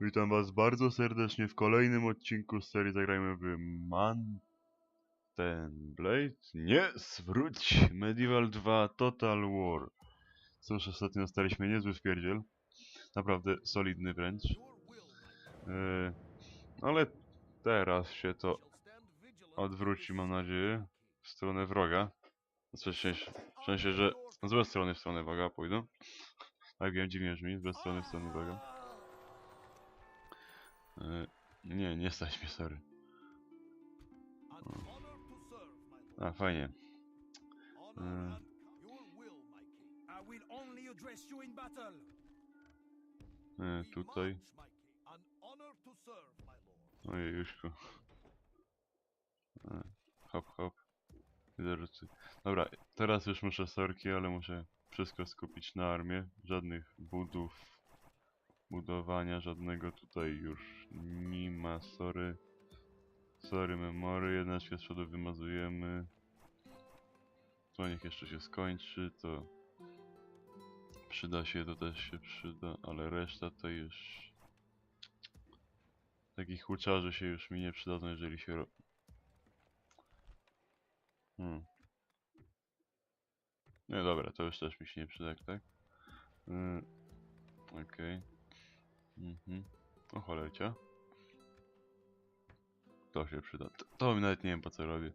Witam was bardzo serdecznie w kolejnym odcinku z serii Zagrajmy w. Ten Blade? Nie, zwróć! Medieval 2 Total War. Cóż, ostatnio dostaliśmy niezły wpierdziel. Naprawdę solidny wręcz. Yy, ale teraz się to odwróci, mam nadzieję, w stronę wroga. W sensie, że z złej strony w stronę wroga pójdą. Tak wiem, dziwnie brzmi, z złej strony w stronę wroga. Yy, nie, nie stać mnie, sorry. A, fajnie. Yy, tutaj. Ojej, Jużku. E, Hop, hop. Dobra, teraz już muszę sorki, ale muszę wszystko skupić na armię. Żadnych budów, budowania, żadnego tutaj już nie ma, sorry. Sorry, memory, z przodu wymazujemy. To niech jeszcze się skończy, to przyda się, to też się przyda, ale reszta to już Takich huczarzy się już mi nie przydadzą, jeżeli się ro... Hmm. Nie, dobra, to już też mi się nie przyda, tak? Yy, Okej. Mhm. O. To się przyda. To, to mi nawet nie wiem po co robię.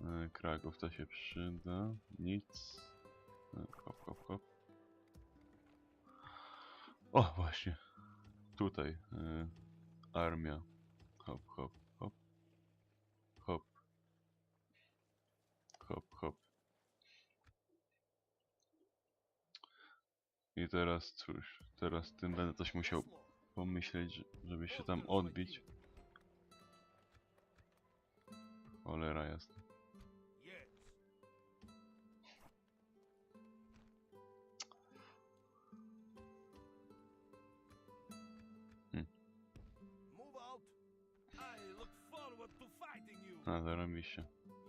Yy, Kraków to się przyda. Nic. Yy, hop, hop, hop. O, właśnie. Tutaj. Yy, armia. Hop, hop, hop. Hop. Hop, hop. I teraz cóż, teraz tym będę coś musiał pomyśleć, że- żeby się tam odbić. Cholera jasna. You. A.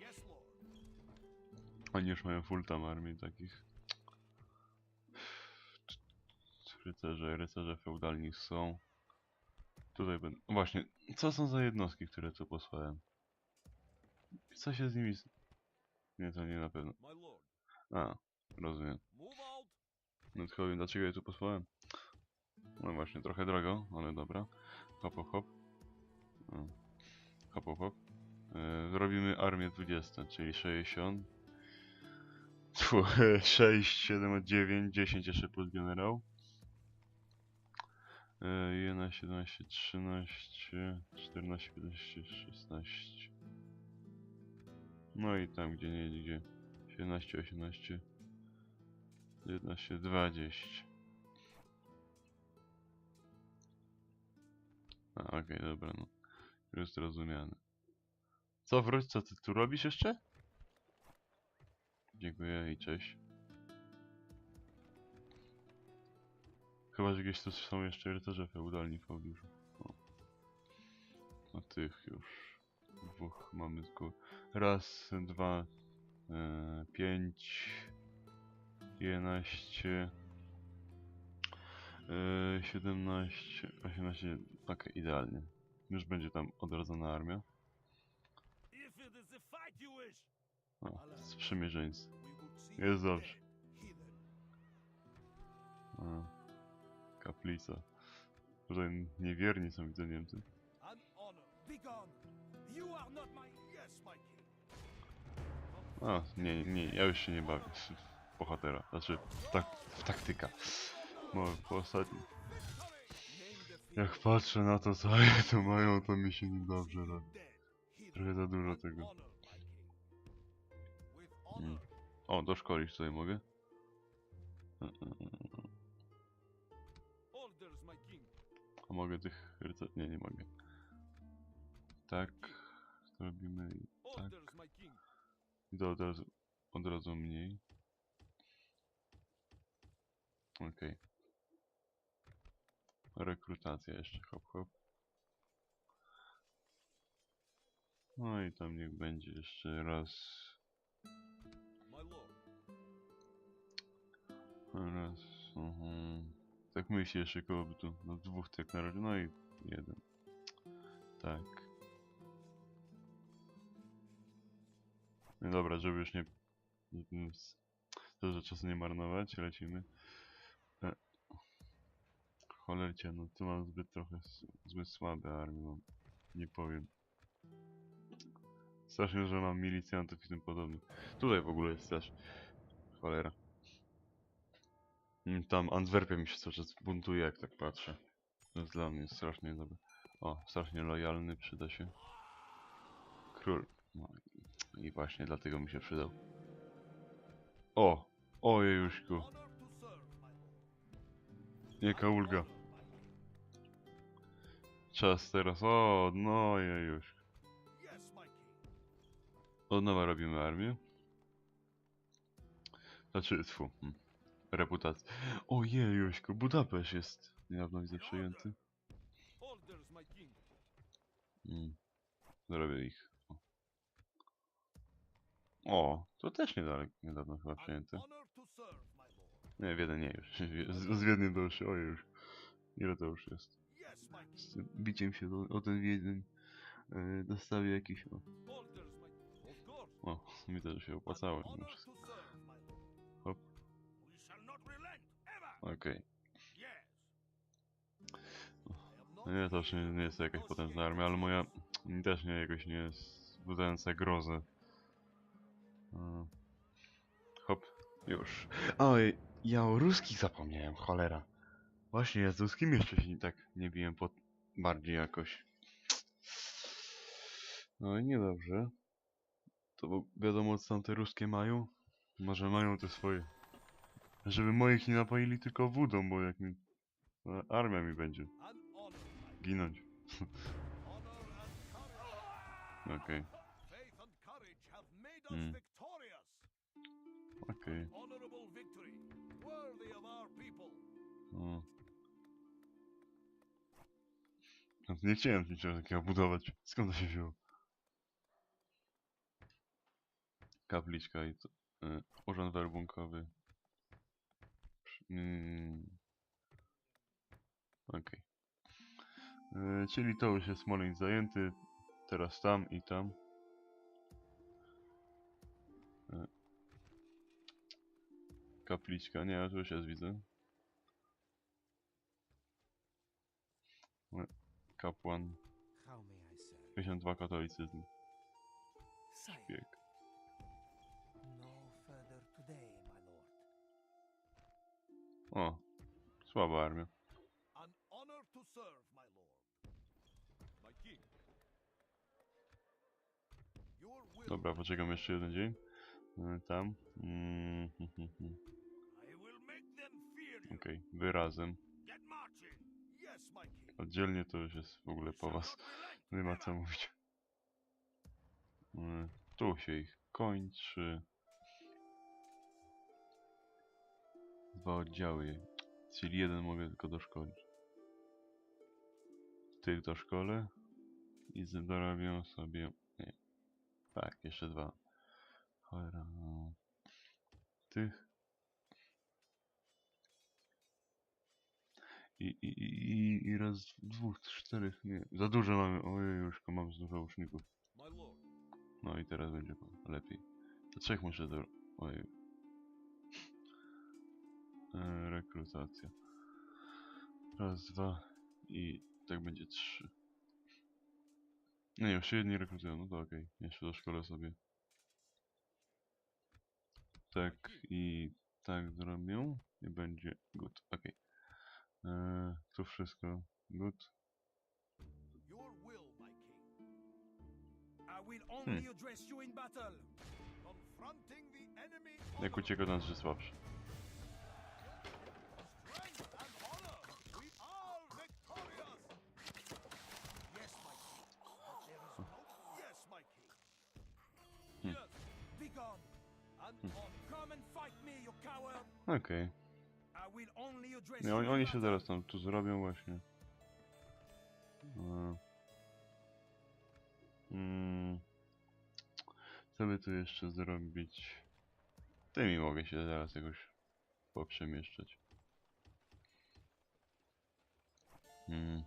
Yes, lord. Oni już mają full tam armii takich. Rycerze, rycerze feudalni są. Tutaj będą. Właśnie, co są za jednostki, które tu posłałem? Co się z nimi. z- Nie, to nie na pewno. A, rozumiem. No wiem, dlaczego je tu posłałem. No właśnie, trochę drogo, ale dobra. Hop, hop, hop. Hop, hop, hop. E, zrobimy armię 20, czyli 60. Tfu, 6, 7, 9, 10 jeszcze plus generał. E, 11, 12, 13, 14, 15, 16. No i tam gdzie nie, gdzie 17, 18. 11, 20. A, okej, dobra, no. Już zrozumiane. Co, wróć, co ty tu robisz jeszcze? Dziękuję i cześć. Chyba, że gdzieś tu są jeszcze rycerze feudalni w. O. A tych już dwóch mamy tylko. Raz, dwa, e, pięć, 11, yy, 17, 18, okej, idealnie. Już będzie tam odrodzona armia. O, sprzymierzeńcy. Jest dobrze. A, kaplica. Tutaj niewierni są, widzę Niemcy. A, nie, nie, ja już się nie bawię w bohatera. Znaczy, w, tak, w taktyka. Bo po ostatnim, jak patrzę na to, co oni tu mają, to mi się niedobrze robi. Trochę za dużo tego. Mm. honor. O, doszkolić tutaj mogę. A mogę tych rycer... Nie, nie mogę. Tak. To robimy i king. i to od razu, od razu mniej. Okej. Rekrutacja jeszcze, hop hop. No i tam niech będzie jeszcze raz. My lord. Raz. Tak myślę jeszcze koło by tu. No dwóch tak na razie. No i jeden. Tak. No dobra, żeby już nie... s- Dużo czasu nie marnować, lecimy. E. Cholercie, no tu mam zbyt trochę... zbyt słabe armie mam. Nie powiem. Strasznie, że mam milicjantów i tym podobnych. Tutaj w ogóle jest też. Cholera. Mm, Tam Antwerpia mi się cały czas buntuje, jak tak patrzę. To jest dla mnie strasznie dobre. O, strasznie lojalny, przyda się. Król. No i właśnie dlatego mi się przydał. O! Ojejuśku. Jaka ulga. Czas teraz. O, no jejuś. Yes, my king. Od nowa robimy armię. Znaczy, tfu. Hmm. Reputacja. O jejuśku, Budapeszt jest niedawno widzę przejęty. Mm. Zrobię ich. O. o, to też niedaleko, niedawno chyba przejęty. to. Nie, Wiedeń nie już. Z, Wiedniem to już, ojej już. Ile to już jest? Z biciem się do, o ten Wiedeń. Yy, dostawię jakiś, o, o, mi też się opłacało. to wszystko. Okej. Not No nie, to już nie, nie jest jakaś potężna armia, ale moja też nie jakoś nie jest wzbudzająca grozę. Mm. Hop, już. Oj, ja o ruskich zapomniałem, cholera. Właśnie, ja z ruskimi jeszcze się tak nie biłem pod... bardziej jakoś. No i niedobrze. To bo wiadomo co tam te ruskie mają. Może mają te swoje. Żeby moich nie napoili tylko wódą, bo jak mi... no, Armia mi będzie ginąć. Okej, Faith and courage have made us Mm. victorious. okej. Honorable victory, worthy of our people. O. No, Nie chciałem niczego takiego budować. Skąd to się wzięło? Kapliczka i to, y, urząd werbunkowy. Mm. Okej. Y, czyli to już jest Smoleńsk zajęty. Teraz tam i tam. Y. Kapliczka, nie, to już jest widzę. Kapłan. I serve? 52 katolicyzm. Sire, O, słaba armia. An honor to serve, my lord. My king. Dobra, poczekam jeszcze jeden dzień. Y, Tam. Mm, hm, hm, hm. I will make them fear you. Okej, wy razem. Get marching. Yes, my king. Oddzielnie to już jest w ogóle po was. Nie ma co mówić. Y, Tu się ich kończy. Dwa oddziały. Czyli jeden mogę tylko doszkolić. Tych do szkole. I dorobią sobie... Nie. Tak, jeszcze dwa. Cholera. no. Tych. I, i, i, i- raz, dwóch, czterech, nie. Za dużo mamy. Ojej, już mam z dużo lord. No i teraz będzie lepiej. Do trzech muszę do... Ojej. E, rekrutacja. Raz, dwa i tak będzie trzy. Nie, już jedni rekrutują, no to okej. Jeszcze do szkoły sobie. Tak i tak zrobią i będzie good. Okej. Okay. Tu wszystko good. Enemy. Jak ucieka nas, że słabszy. Okej. Address Nie, you oni, oni się zaraz tam tu zrobią właśnie. E. Mm. Co by tu jeszcze zrobić? Tymi mogę się zaraz jakoś poprzemieszczać. Mm.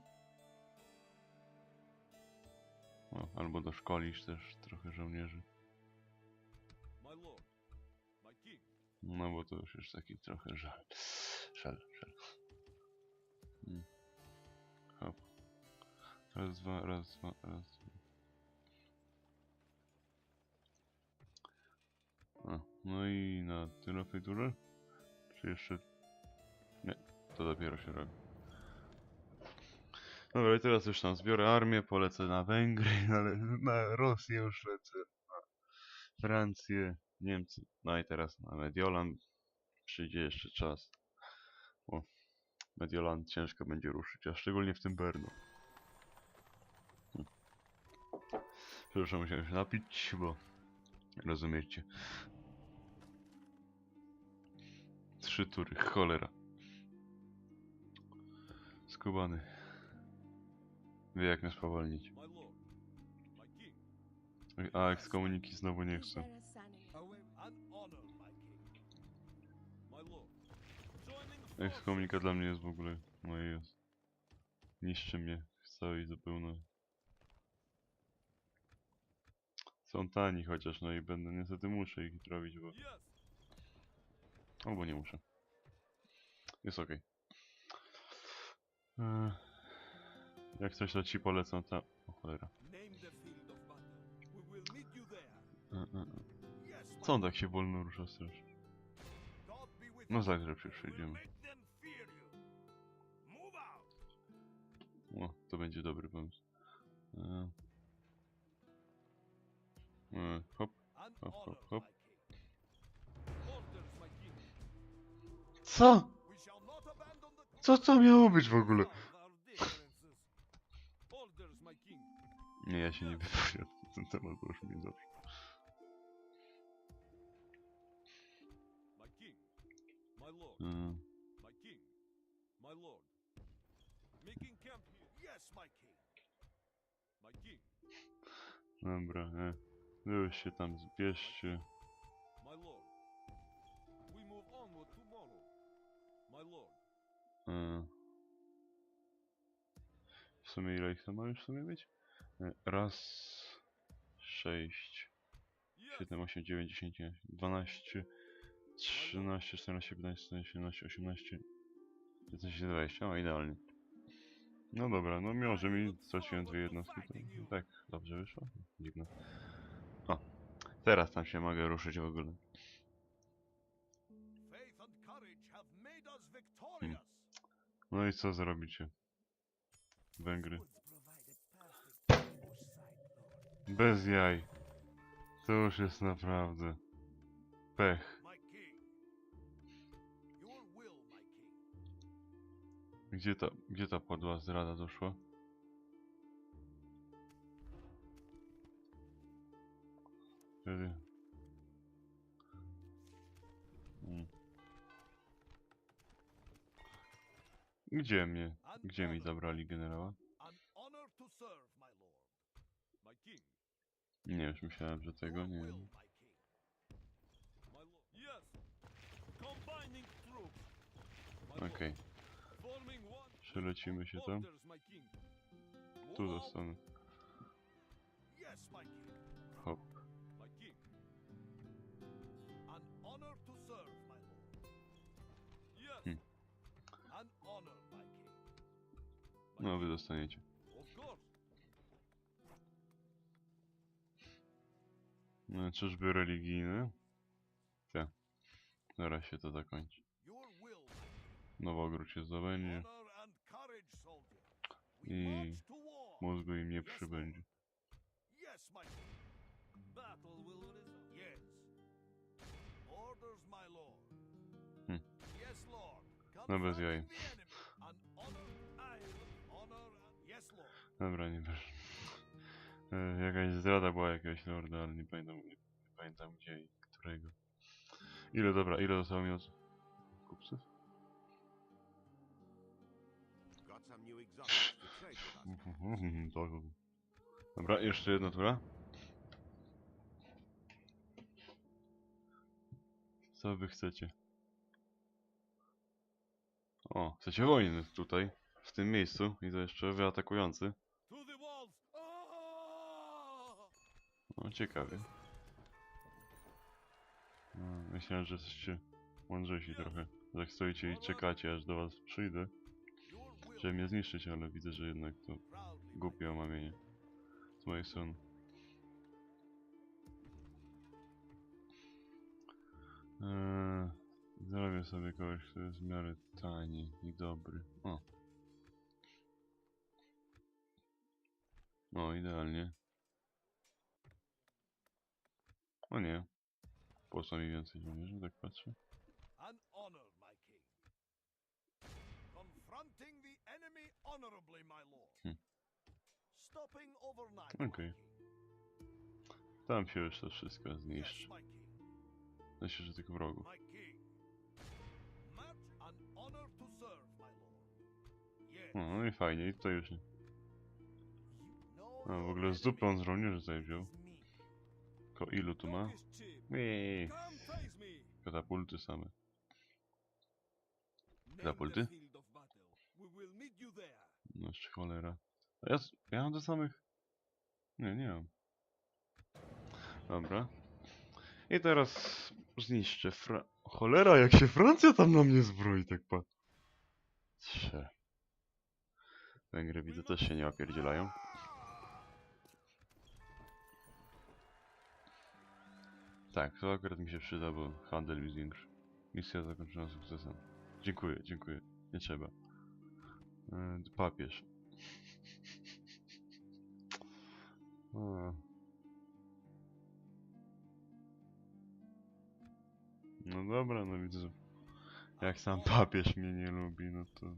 O, albo doszkolisz też trochę żołnierzy. No bo to już jest taki trochę żal. Żal, żal. Mm. Hop. Raz, dwa, raz, dwa, raz, dwa. A, no i na tyle w tej turze? Czy jeszcze... Nie, to dopiero się robi. Dobra, i teraz już tam zbiorę armię, polecę na Węgry, ale na Rosję już lecę, na Francję, Niemcy, no i teraz na Mediolan. Przyjdzie jeszcze czas. O, Mediolan ciężko będzie ruszyć, a szczególnie w tym Bernu. Hm. Przepraszam, musiałem się napić, bo rozumiecie. Trzy tury, cholera. Skubany. Wie jak mnie spowolnić. A ekskomuniki znowu nie chcę. Ekskomunika dla mnie jest w ogóle... No i jest. Niszczy mnie w całej zupełnie. Są tani chociaż, no i będę niestety muszę ich robić, bo... Albo nie muszę. Jest okej. Eee, Jak coś to ci polecam tam... O cholera. E, e, e. Co on tak się wolno rusza strasznie? No you. Zagrzeb się przejdziemy. O, to będzie dobry pomysł. Eee. Eee, hop. Hop, hop, hop. Co? Co to miało być w ogóle? Nie, ja się nie wypowiadam na ten temat, bo już mi dobrze. My king. My lord. Making camp here. Yes, my king. My king. dobra, e. Wy się tam zbierzcie. My lord. We move onward tomorrow. My lord. E. W sumie ile ich tam ma już w sumie być? E, Raz, sześć, siedem, osiem, dziewięć, dziesięć, dwanaście, trzynaście, czternaście, piętnaście, szesnaście, siedemnaście, osiemnaście, dziewiętnaście, dwadzieścia, o idealnie. No dobra, no mimo, że mi straciłem dwie jednostki, to tak dobrze wyszło. Dziwne. O, teraz tam się mogę ruszyć w ogóle. Victorious. No i co zrobicie? Węgry. Bez jaj. To już jest naprawdę pech. Gdzie ta, gdzie ta podła zdrada doszła? Wtedy. Mm. Gdzie mnie? Gdzie mi zabrali generała? Nie, już myślałem, że tego nie. will, my przelecimy się tam. Tu zostanę. Hop. Hmm. No, wy dostaniecie. No, czyżby religijny? Tak. Zaraz się to zakończy. King. Nowogród się zdobędzie. Honor and courage, soldier. We I war. Mózgu im nie przybędzie. Hmm. No bez jaj. Dobra, nie wiesz. E, jakaś zdrada była jakiegoś lorda, ale nie pamiętam, nie, nie pamiętam gdzie i którego. Ile, dobra, ile zostało mi od kupców? Dobra, jeszcze jedna tura. Co wy chcecie? O, chcecie wojny tutaj? w tym miejscu i to jeszcze wyatakujący. No, ciekawie. No, myślałem, że jesteście mądrzejsi trochę. Że jak stoicie i czekacie, aż do was przyjdę, Żeby mnie zniszczyć, ale widzę, że jednak to głupie omamienie z mojej strony. Eee, zrobię sobie kogoś, kto jest w miarę tani i dobry. O. O, idealnie. O nie. Po co mi więcej żołnierzy, tak patrzę? An honor, my king. Confronting the enemy honorably, my lord. Hmm. Stopping overnight. Okej. Tam się już to wszystko zniszczy. Myślę, że tylko wrogów. My king. March an honor to serve, my lord. Yes. O, no i fajnie, i to już nie. A, w ogóle z enemy dupą z żołnierzy tutaj wziął. It's me. Ko ilu tu ma? Eee, katapulty same. Katapulty? Jeszcze cholera. A ja, ja mam do samych... Nie, nie mam. Dobra. I teraz zniszczę Fra... Cholera, jak się Francja tam na mnie zbroi, tak pa... Trze. Węgry widzę też się nie opierdzielają. Tak, to akurat mi się przyda, bo handel mi zwiększy. Misja zakończona sukcesem. Dziękuję, dziękuję. Nie trzeba. Yy, papież. No dobra, no widzę, jak sam papież mnie nie lubi, no to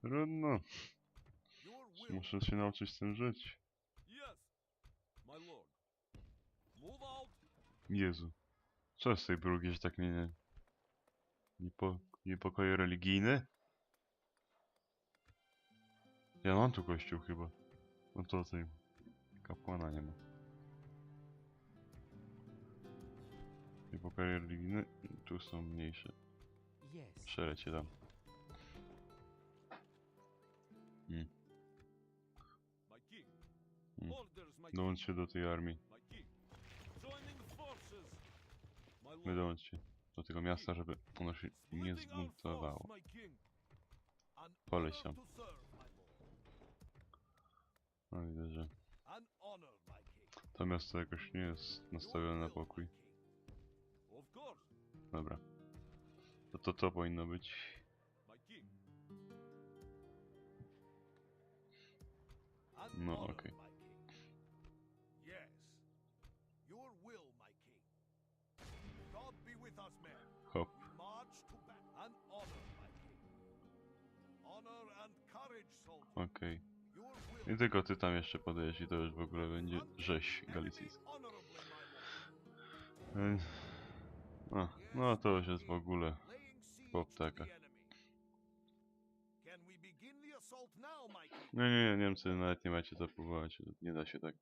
trudno. Muszę się nauczyć z tym żyć. Jezu. Co jest z tej brugi, że tak mnie nie... Niepo... Niepokoje religijne? Ja mam tu kościół chyba. No to tej... Kapłana nie ma. Niepokoje religijne? Tu są mniejsze. Yes. Szerecie tam. Hmm. My king. Dołączcie do tej armii. My. Wy dołączcie do tego miasta, żeby ono się nie zbuntowało. force, my king. An Poleciał. honor to serve, my lord. No widzę, że to miasto jakoś nie jest nastawione na pokój. Dobra. To to, to powinno być. No, okej. men. Hop. Okej. Will. I tylko ty tam jeszcze podejdziesz i to już w ogóle będzie rzeź galicyjska. A, no to już jest w ogóle po ptakach. Nie, nie, nie, Niemcy nawet nie macie co próbować. Nie da się tak.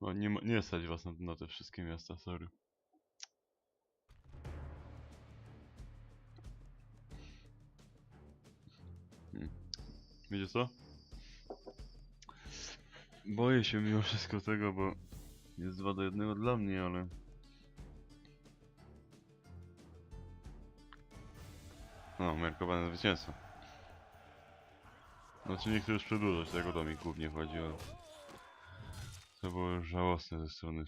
No nie, nie stać was na, na te wszystkie miasta, sorry. Hmm. Co? Boję się mimo wszystko tego, bo jest 2 do 1 dla mnie, ale... No, umiarkowane zwycięstwo. Znaczy nie chcę już przedłużać, tego to mi głównie chodzi, ale... To było żałosne ze strony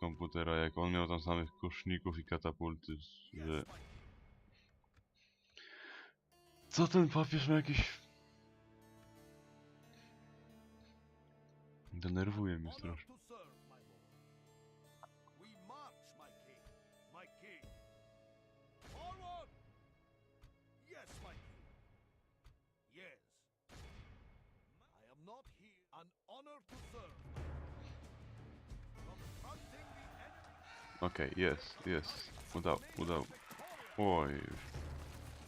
komputera, jak on miał tam samych kuszników i katapulty, że... Co ten papież ma jakieś... king. Confronting the enemy. Okej, jest, jest. Udał, udał. Victorious. Oj,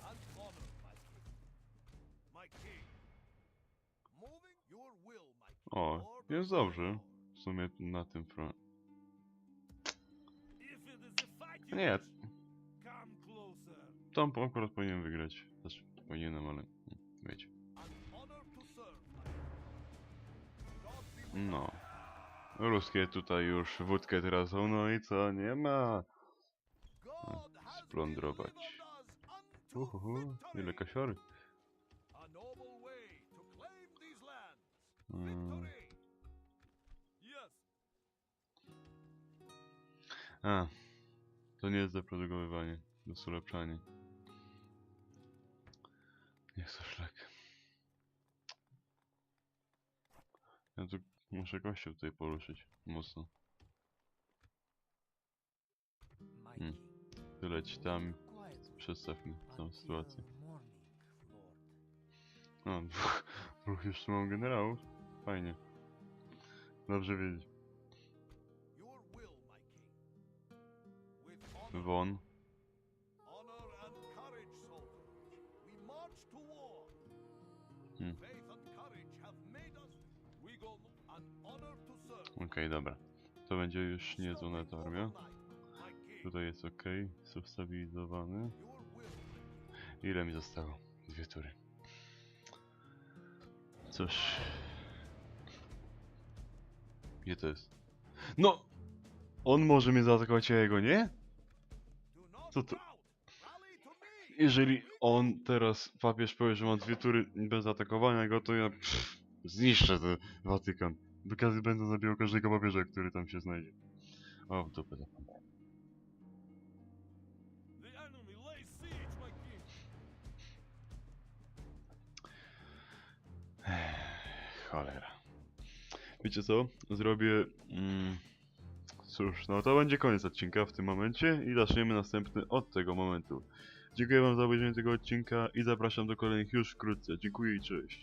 An honor, my king. My king. Moving your will, my king. o, Orders, jest dobrze. W sumie na tym front. Nie. Tam akurat powinien wygrać. Znaczy, powinienem, ale nie, wiecie. No. Ruskie tutaj już wódkę tracą, no i co? Nie ma! No, splądrować. Uhuhu, ile kasiory. Hmm. A. To nie jest zaprodukowywanie, to jest ulepszanie. Niech to szlak. Ja tu muszę kościół tutaj poruszyć. Mocno. Hmm. king. Ty leć tam, mi tą sytuację. No, dwóch, dwóch jeszcze mam generałów. Fajnie. Dobrze wiedzieć. To serve. Okej, dobra. To będzie już niezła ta armia. Tutaj jest ok, ustabilizowany. Ile mi zostało? Dwie tury. Cóż. Gdzie to jest? No! On może mnie zaatakować, a jego nie? Co to? Jeżeli on teraz, papież powie, że ma dwie tury bez atakowania go, to ja pff, zniszczę ten Watykan. Wykazy będą zabijał każdego papieża, który tam się znajdzie. O, w dupę. Cholera. Wiecie co? Zrobię... Mm, cóż, no to będzie koniec odcinka w tym momencie i zaczniemy następny od tego momentu. Dziękuję wam za obejrzenie tego odcinka i zapraszam do kolejnych już wkrótce. Dziękuję i cześć.